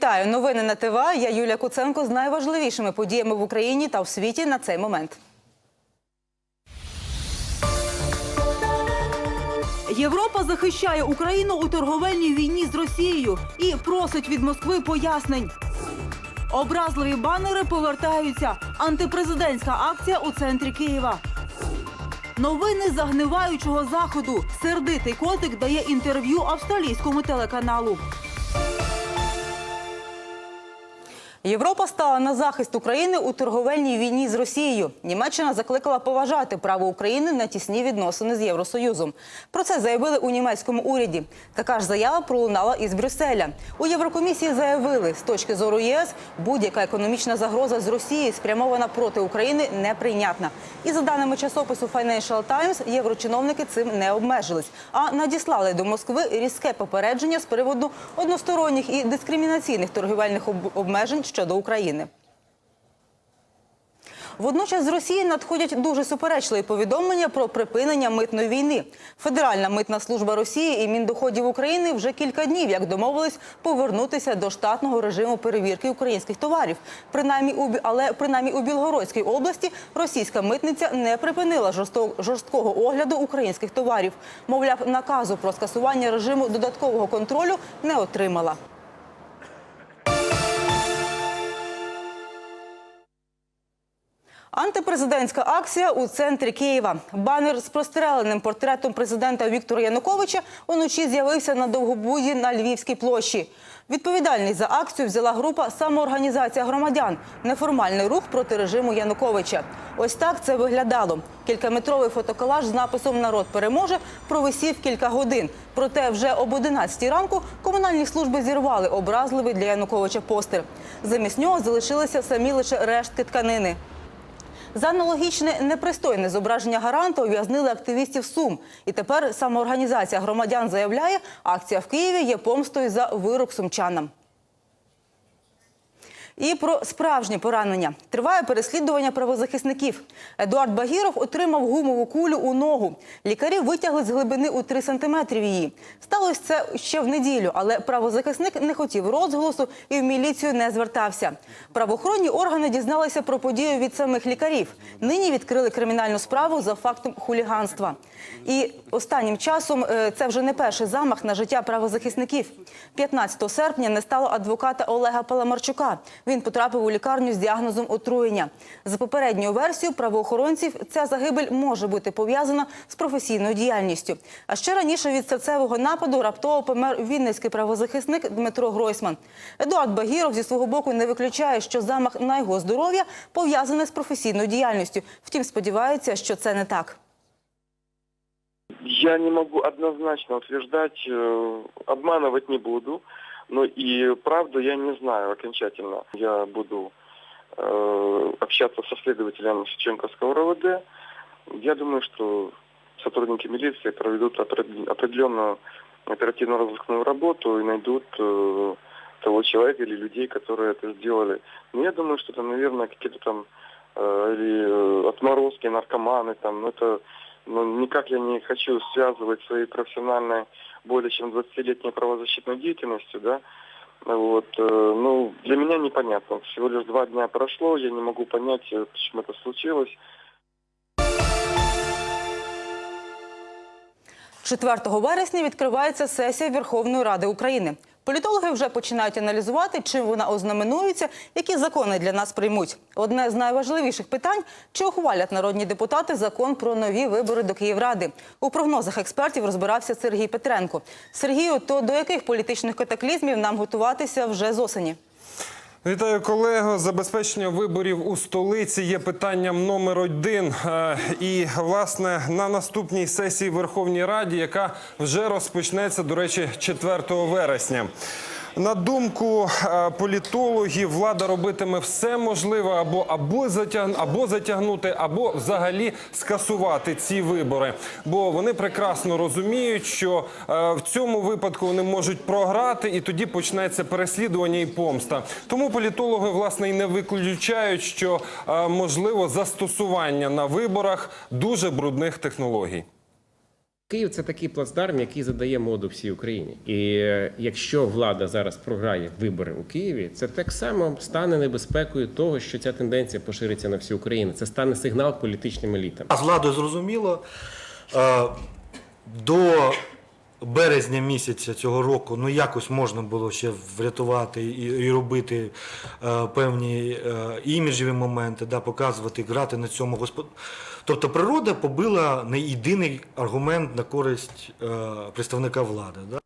Вітаю! Новини на ТВА. Я Юлія Куценко з найважливішими подіями в Україні та в світі на цей момент. Європа захищає Україну у торговельній війні з Росією і просить від Москви пояснень. Образливі банери повертаються. Антипрезидентська акція у центрі Києва. Новини загниваючого заходу. Сердитий котик дає інтерв'ю австралійському телеканалу. Європа стала на захист України у торговельній війні з Росією. Німеччина закликала поважати право України на тісні відносини з Євросоюзом. Про це заявили у німецькому уряді. Така ж заява пролунала із Брюсселя. У Єврокомісії заявили, з точки зору ЄС будь-яка економічна загроза з Росії спрямована проти України неприйнятна. І за даними часопису Financial Times, єврочиновники цим не обмежились, а надіслали до Москви різке попередження з приводу односторонніх і дискримінаційних торгівельних обмежень щодо України. Водночас з Росії надходять дуже суперечливі повідомлення про припинення митної війни. Федеральна митна служба Росії і Міндоходів України вже кілька днів як домовились повернутися до штатного режиму перевірки українських товарів. Принаймні у але принаймні у Білгородській області російська митниця не припинила жорсткого огляду українських товарів. Мовляв, наказу про скасування режиму додаткового контролю не отримала. Антипрезидентська акція у центрі Києва. Банер з простреленим портретом президента Віктора Януковича уночі з'явився на Довгобуді на Львівській площі. Відповідальність за акцію взяла група самоорганізація громадян, неформальний рух проти режиму Януковича. Ось так це виглядало. Кількаметровий фотоколаж з написом Народ переможе провисів кілька годин. Проте вже об 11 ранку комунальні служби зірвали образливий для Януковича постер. Замість нього залишилися самі лише рештки тканини. За аналогічне непристойне зображення гаранта ув'язнили активістів Сум. І тепер самоорганізація громадян заявляє, акція в Києві є помстою за вирок сумчанам. І про справжнє поранення триває переслідування правозахисників. Едуард Багіров отримав гумову кулю у ногу. Лікарі витягли з глибини у 3 сантиметри її. Сталося це ще в неділю, але правозахисник не хотів розголосу і в міліцію не звертався. Правоохоронні органи дізналися про подію від самих лікарів. Нині відкрили кримінальну справу за фактом хуліганства. І останнім часом е, це вже не перший замах на життя правозахисників. 15 серпня не стало адвоката Олега Паламарчука. Він потрапив у лікарню з діагнозом отруєння. За попередньою версією правоохоронців, ця загибель може бути пов'язана з професійною діяльністю. А ще раніше від серцевого нападу раптово помер вінницький правозахисник Дмитро Гройсман. Едуард Багіров зі свого боку не виключає, що замах на його здоров'я пов'язаний з професійною діяльністю. Втім, сподівається, що це не так. Я не могу однозначно утверждать, э, обманывать не буду, но и правду я не знаю окончательно. Я буду э, общаться со следователем Шевченковского РОВД. Я думаю, что сотрудники милиции проведут опред- определенную оперативно-розыскную работу и найдут э, того человека или людей, которые это сделали. Но я думаю, что это, наверное, какие-то там э, или э, отморозки, наркоманы, там, ну это но никак я не хочу связывать своей профессиональной более чем 20-летней правозащитной деятельностью, да, вот, э, ну, для меня непонятно. Всего лишь два дня прошло, я не могу понять, э, почему это случилось. 4 вересня відкривається сесія Верховної Ради України. Політологи вже починають аналізувати, чим вона ознаменується, які закони для нас приймуть. Одне з найважливіших питань чи ухвалять народні депутати закон про нові вибори до Київради. У прогнозах експертів розбирався Сергій Петренко. Сергію, то до яких політичних катаклізмів нам готуватися вже з осені? Вітаю колего. Забезпечення виборів у столиці є питанням номер один. Е, І власне на наступній сесії Верховній Раді, яка вже розпочнеться, до речі, 4 вересня. На думку е, політологів, влада робитиме все можливе або або затяг, або затягнути, або взагалі скасувати ці вибори. Бо вони прекрасно розуміють, що е, в цьому випадку вони можуть програти, і тоді почнеться переслідування і помста. Тому політологи власне і не виключають, що е, можливо застосування на виборах дуже брудних технологій. Київ це такий плацдарм, який задає моду всій Україні. І е, якщо влада зараз програє вибори у Києві, це так само стане небезпекою того, що ця тенденція пошириться на всю Україну. Це стане сигнал політичним елітам. А з владою зрозуміло. Е, До березня місяця цього року ну якось можна було ще врятувати і, і робити е, певні е, іміджеві моменти, да, показувати, грати на цьому господ... Тобто природа побила не єдиний аргумент на користь е, представника влади. Да?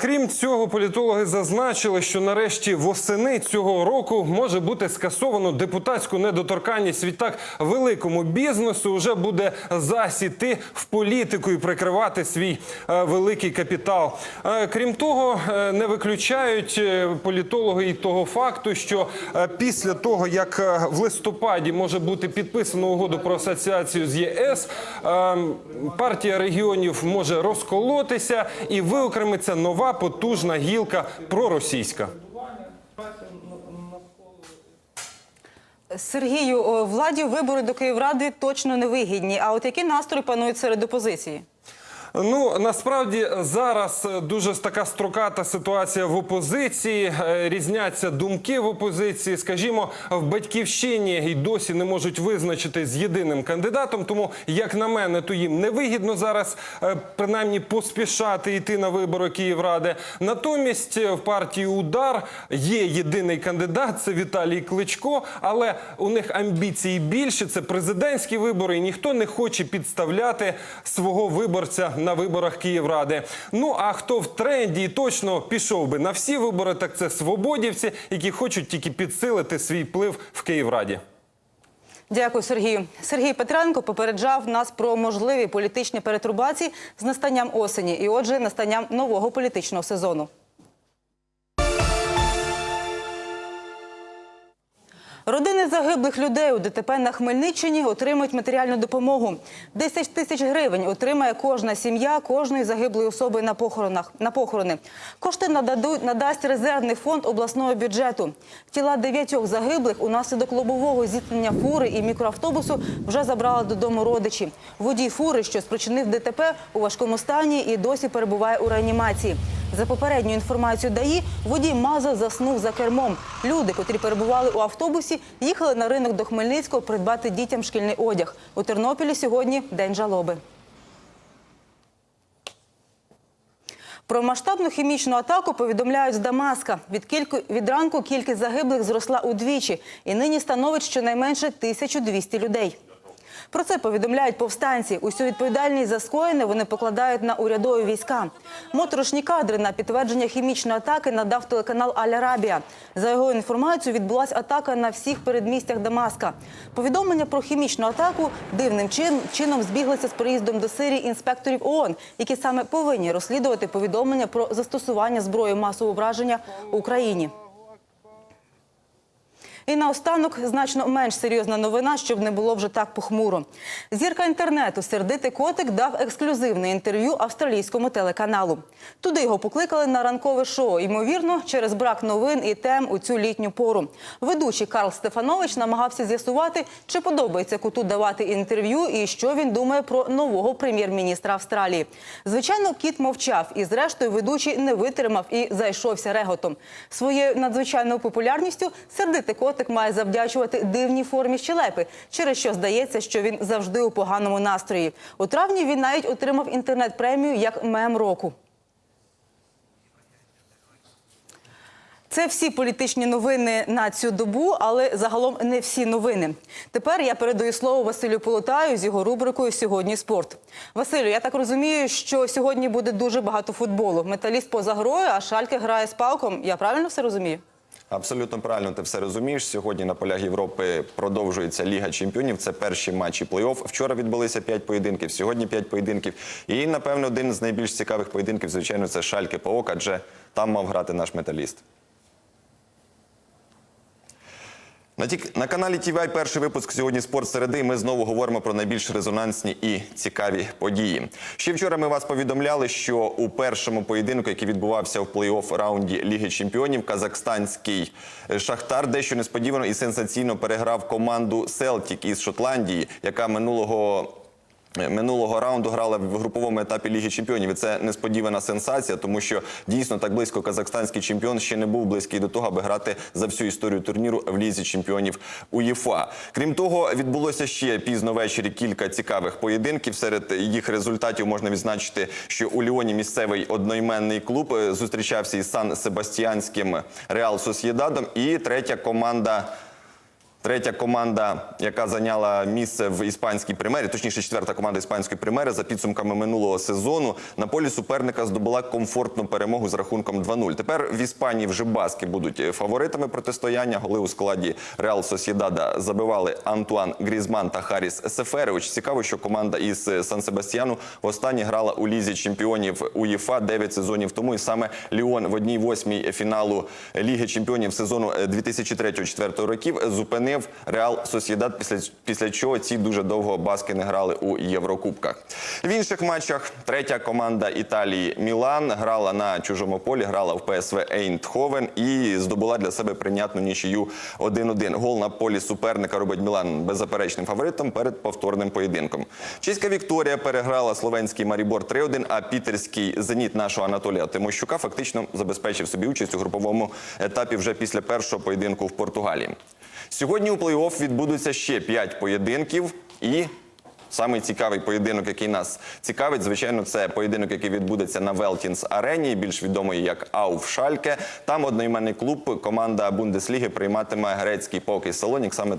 Крім цього, політологи зазначили, що нарешті восени цього року може бути скасовано депутатську недоторканність. Відтак великому бізнесу вже буде засіти в політику і прикривати свій е, великий капітал. Е, Крім того, е, не виключають політологи і того факту, що після того, як в листопаді може бути підписано угоду про асоціацію з ЄС, е, партія регіонів може розколотися і виокремиться нова потужна гілка проросійська. Сергію, владі вибори до Київради точно не вигідні. А от які настрої панують серед опозиції? Ну насправді зараз е, дуже така строката ситуація в опозиції. Е, Різняться думки в опозиції. Скажімо, в батьківщині й досі не можуть визначити з єдиним кандидатом. Тому, як на мене, то їм невигідно зараз е, принаймні поспішати йти на вибори Київради. Натомість в партії Удар є єдиний кандидат. Це Віталій Кличко, але у них амбіції більше. Це президентські вибори, і ніхто не хоче підставляти свого виборця на виборах Київради. Ну а хто в тренді і точно пішов би на всі вибори, так це свободівці, які хочуть тільки підсилити свій вплив в Київраді. Дякую, Сергію. Сергій Петренко попереджав нас про можливі політичні перетрубації з настанням осені і, отже, настанням нового політичного сезону. Родини загиблих людей у ДТП на Хмельниччині отримують матеріальну допомогу. 10 тисяч гривень отримає кожна сім'я кожної загиблої особи на похоронах на похорони. Кошти нададуть надасть резервний фонд обласного бюджету. Тіла дев'ятьох загиблих унаслідок лобового зіткнення фури і мікроавтобусу вже забрали додому родичі. Водій фури, що спричинив ДТП, у важкому стані і досі перебуває у реанімації. За попередньою інформацією ДАІ, водій Маза заснув за кермом. Люди, котрі перебували у автобусі, їхали на ринок до Хмельницького придбати дітям шкільний одяг. У Тернополі сьогодні день жалоби. Про масштабну хімічну атаку повідомляють з Дамаска. Від, кільку, від ранку кількість загиблих зросла удвічі і нині становить щонайменше 1200 людей. Про це повідомляють повстанці. Усю відповідальність за скоєне вони покладають на урядові війська. Моторошні кадри на підтвердження хімічної атаки надав телеканал Аль-Арабія. За його інформацією, відбулася атака на всіх передмістях Дамаска. Повідомлення про хімічну атаку дивним чин- чином збіглися з приїздом до Сирії інспекторів ООН, які саме повинні розслідувати повідомлення про застосування зброї масового враження в Україні. І наостанок значно менш серйозна новина, щоб не було вже так похмуро. Зірка інтернету сердитий котик дав ексклюзивне інтерв'ю австралійському телеканалу. Туди його покликали на ранкове шоу. Ймовірно, через брак новин і тем у цю літню пору. Ведучий Карл Стефанович намагався з'ясувати, чи подобається коту давати інтерв'ю і що він думає про нового прем'єр-міністра Австралії. Звичайно, кіт мовчав, і зрештою ведучий не витримав і зайшовся реготом. Своєю надзвичайною популярністю сердитий котик має завдячувати дивній формі щелепи, через що здається, що він завжди у поганому настрої. У травні він навіть отримав інтернет-премію як мем року. Це всі політичні новини на цю добу, але загалом не всі новини. Тепер я передаю слово Василю Полотаю з його рубрикою Сьогодні спорт. Василю, я так розумію, що сьогодні буде дуже багато футболу. Металіст поза грою, а Шальке грає з палком. Я правильно все розумію? Абсолютно правильно ти все розумієш. Сьогодні на полях Європи продовжується Ліга Чемпіонів. Це перші матчі плей-офф. Вчора відбулися п'ять поєдинків, сьогодні п'ять поєдинків. І напевно один з найбільш цікавих поєдинків, звичайно, це Шальки ПАОК, адже там мав грати наш металіст. На, на каналі TVI перший випуск сьогодні спорт середи. Ми знову говоримо про найбільш резонансні і цікаві події. Ще вчора ми вас повідомляли, що у першому поєдинку, який відбувався в плей-офф раунді Ліги Чемпіонів, казахстанський Шахтар дещо несподівано і сенсаційно переграв команду Селтік із Шотландії, яка минулого Минулого раунду грала в груповому етапі Ліги Чемпіонів. І це несподівана сенсація, тому що дійсно так близько казахстанський чемпіон ще не був близький до того, аби грати за всю історію турніру в Лізі Чемпіонів УЄФА. Крім того, відбулося ще пізно ввечері кілька цікавих поєдинків. Серед їх результатів можна відзначити, що у Ліоні місцевий одноіменний клуб е, зустрічався із Сан Себастьянським Реал Сосєдадом. І третя команда. Третя команда, яка зайняла місце в іспанській прем'єрі, точніше, четверта команда іспанської прем'єри, за підсумками минулого сезону на полі суперника здобула комфортну перемогу з рахунком 2-0. Тепер в Іспанії вже баски будуть фаворитами протистояння. Голи у складі Реал Сосєдада забивали Антуан Грізман та Харіс Сеферович. Цікаво, що команда із Сан Себастьяну востаннє грала у лізі чемпіонів УЄФА 9 сезонів тому. І саме Ліон в одній восьмій фіналу Ліги чемпіонів сезону 2003-2004 років зупинив Реал Сосєдад, після, після чого ці дуже довго баски не грали у Єврокубках. В інших матчах третя команда Італії Мілан грала на чужому полі, грала в ПСВ Ейнтховен і здобула для себе прийнятну нічию 1-1. Гол на полі суперника робить Мілан беззаперечним фаворитом перед повторним поєдинком. Чеська Вікторія переграла словенський Марібор 3-1, а пітерський зеніт нашого Анатолія Тимощука фактично забезпечив собі участь у груповому етапі вже після першого поєдинку в Португалії. Сьогодні у плей-офф відбудуться ще 5 поєдинків і. Самий цікавий поєдинок, який нас цікавить, звичайно, це поєдинок, який відбудеться на Велтінс арені, більш відомий як Ауф Шальке. Там одноіменний клуб, команда Бундесліги прийматиме грецький покій Салонік. Саме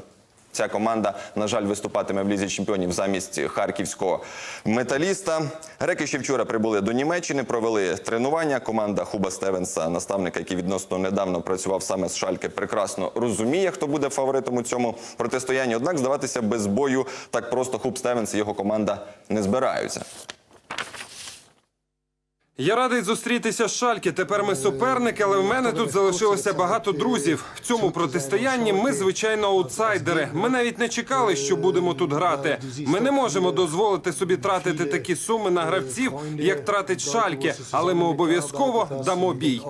Ця команда, на жаль, виступатиме в лізі чемпіонів замість харківського металіста. Греки ще вчора прибули до Німеччини, провели тренування. Команда Хуба Стевенса, наставника, який відносно недавно працював саме з Шальки, прекрасно розуміє, хто буде фаворитом у цьому протистоянні. Однак здаватися без бою так просто Хуб Стевенс і його команда не збираються. Я радий зустрітися з Шальки. Тепер ми суперники, але в мене тут залишилося багато друзів. В цьому протистоянні ми звичайно аутсайдери. Ми навіть не чекали, що будемо тут грати. Ми не можемо дозволити собі тратити такі суми на гравців, як тратить Шальки, але ми обов'язково дамо бій.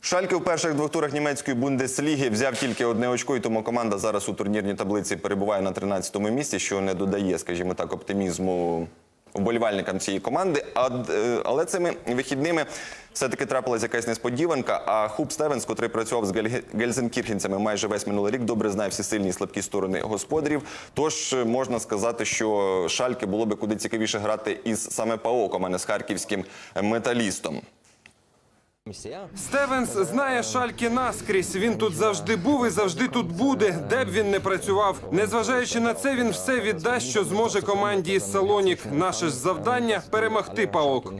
Шальке у перших двох турах німецької бундесліги взяв тільки одне очко, і тому команда зараз у турнірній таблиці перебуває на 13-му місці, що не додає, скажімо так, оптимізму вболівальникам цієї команди. Е, але цими вихідними все-таки трапилась якась несподіванка. А Хуб Стевенс, котрий працював з гельзенкірхінцями майже весь минулий рік, добре знає всі сильні і слабкі сторони господарів. Тож е, можна сказати, що Шальке було би куди цікавіше грати із саме ПАОКом, а не з харківським металістом. Стевенс знає Шальки наскрізь. Він тут завжди був і завжди тут буде, де б він не працював. Незважаючи на це, він все віддасть, що зможе команді із Салонік. Наше ж завдання перемогти ПАОК.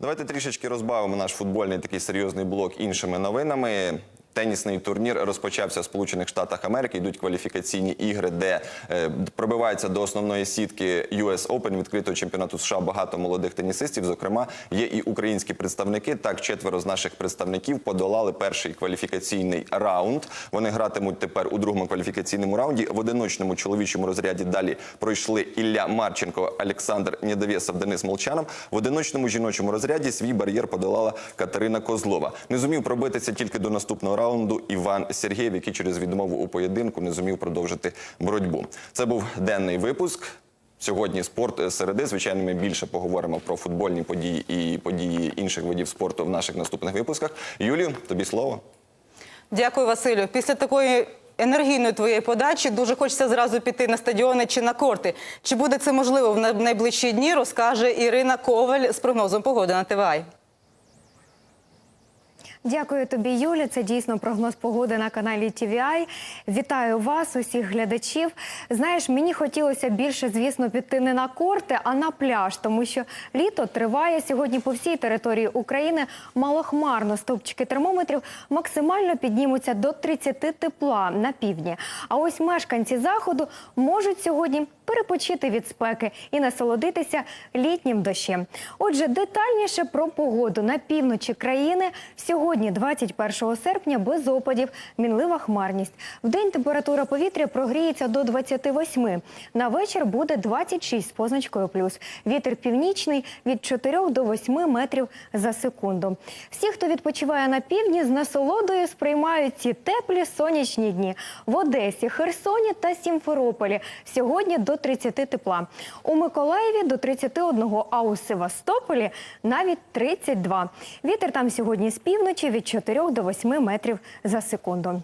Давайте трішечки розбавимо наш футбольний такий серйозний блок іншими новинами. Тенісний турнір розпочався в Сполучених Штатах Америки. Йдуть кваліфікаційні ігри, де е, пробиваються до основної сітки US Open, відкритого чемпіонату США. Багато молодих тенісистів. Зокрема, є і українські представники. Так, четверо з наших представників подолали перший кваліфікаційний раунд. Вони гратимуть тепер у другому кваліфікаційному раунді. В одиночному чоловічому розряді далі пройшли Ілля Марченко, Олександр Недовєсов, Денис Молчанов. В одиночному жіночому розряді свій бар'єр подолала Катерина Козлова. Не зумів пробитися тільки до наступного раунду Іван Сергєєв, який через відмову у поєдинку не зумів продовжити боротьбу. Це був денний випуск. Сьогодні спорт середи. Звичайно, ми більше поговоримо про футбольні події і події інших видів спорту в наших наступних випусках. Юлію, тобі слово. Дякую, Василю. Після такої енергійної твоєї подачі дуже хочеться зразу піти на стадіони чи на корти. Чи буде це можливо в най- найближчі дні, розкаже Ірина Коваль з прогнозом погоди на ТВАЙ. Дякую тобі, Юля. Це дійсно прогноз погоди на каналі TVI. Вітаю вас, усіх глядачів. Знаєш, мені хотілося більше, звісно, піти не на корти, а на пляж, тому що літо триває сьогодні по всій території України. Малохмарно стовпчики термометрів максимально піднімуться до 30 тепла на півдні. А ось мешканці заходу можуть сьогодні перепочити від спеки і насолодитися літнім дощем. Отже, детальніше про погоду на півночі країни сьогодні, 21 серпня, без опадів, мінлива хмарність. В день температура повітря прогріється до 28. На вечір буде 26 з позначкою плюс. Вітер північний від 4 до 8 метрів за секунду. Всі, хто відпочиває на півдні, з насолодою сприймають ці теплі сонячні дні. В Одесі, Херсоні та Сімферополі сьогодні до 30 тепла. У Миколаєві до 31, а у Севастополі навіть 32. Вітер там сьогодні з півночі від 4 до 8 метрів за секунду.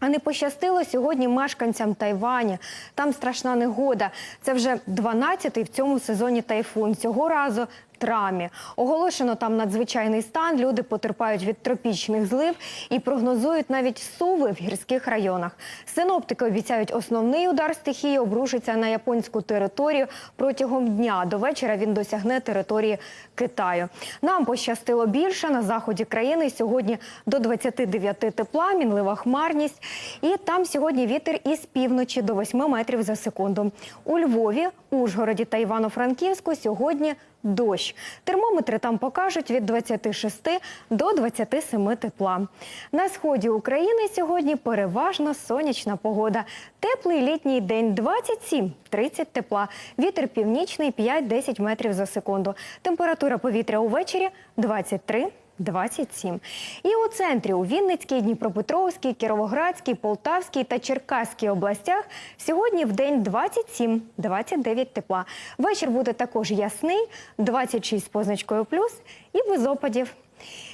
А не пощастило сьогодні мешканцям Тайваня. Там страшна негода. Це вже 12-й в цьому сезоні тайфун. Цього разу трамі. Оголошено там надзвичайний стан. Люди потерпають від тропічних злив і прогнозують навіть суви в гірських районах. Синоптики обіцяють, основний удар стихії обрушиться на японську територію протягом дня. До вечора він досягне території Китаю. Нам пощастило більше на заході країни. Сьогодні до 29 тепла, мінлива хмарність. І там сьогодні вітер із півночі до 8 метрів за секунду. У Львові, Ужгороді та Івано-Франківську сьогодні дощ. Термометри там покажуть від 26 до 27 тепла. На сході України сьогодні переважно сонячна погода. Теплий літній день 27-30 тепла. Вітер північний 5-10 метрів за секунду. Температура повітря увечері 23 27. І у центрі у Вінницькій, Дніпропетровській, Кіровоградській, Полтавській та Черкаській областях сьогодні в день 27-29 тепла. Вечір буде також ясний, 26 з позначкою плюс і без опадів.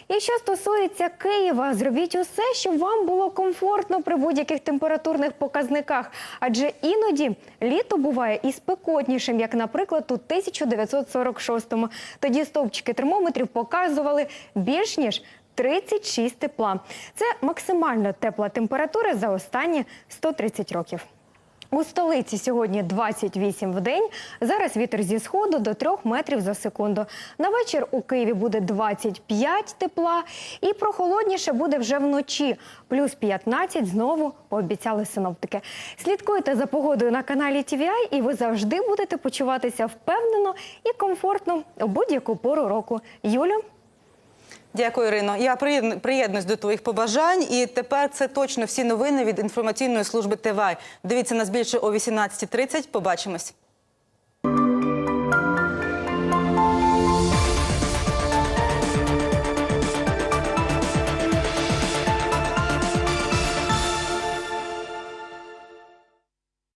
І що стосується Києва, зробіть усе, щоб вам було комфортно при будь-яких температурних показниках. Адже іноді літо буває і спекотнішим, як, наприклад, у 1946-му. Тоді стовпчики термометрів показували більш ніж 36 тепла. Це максимально тепла температура за останні 130 років. У столиці сьогодні 28 в день. Зараз вітер зі сходу до 3 метрів за секунду. На вечір у Києві буде 25 тепла і прохолодніше буде вже вночі. Плюс 15 знову пообіцяли синоптики. Слідкуйте за погодою на каналі TVI і ви завжди будете почуватися впевнено і комфортно у будь-яку пору року. Юлю, Дякую, Ірино. Я приєдну- приєднуюсь до твоїх побажань. І тепер це точно всі новини від інформаційної служби ТВА. Дивіться нас більше о 18.30. Побачимось.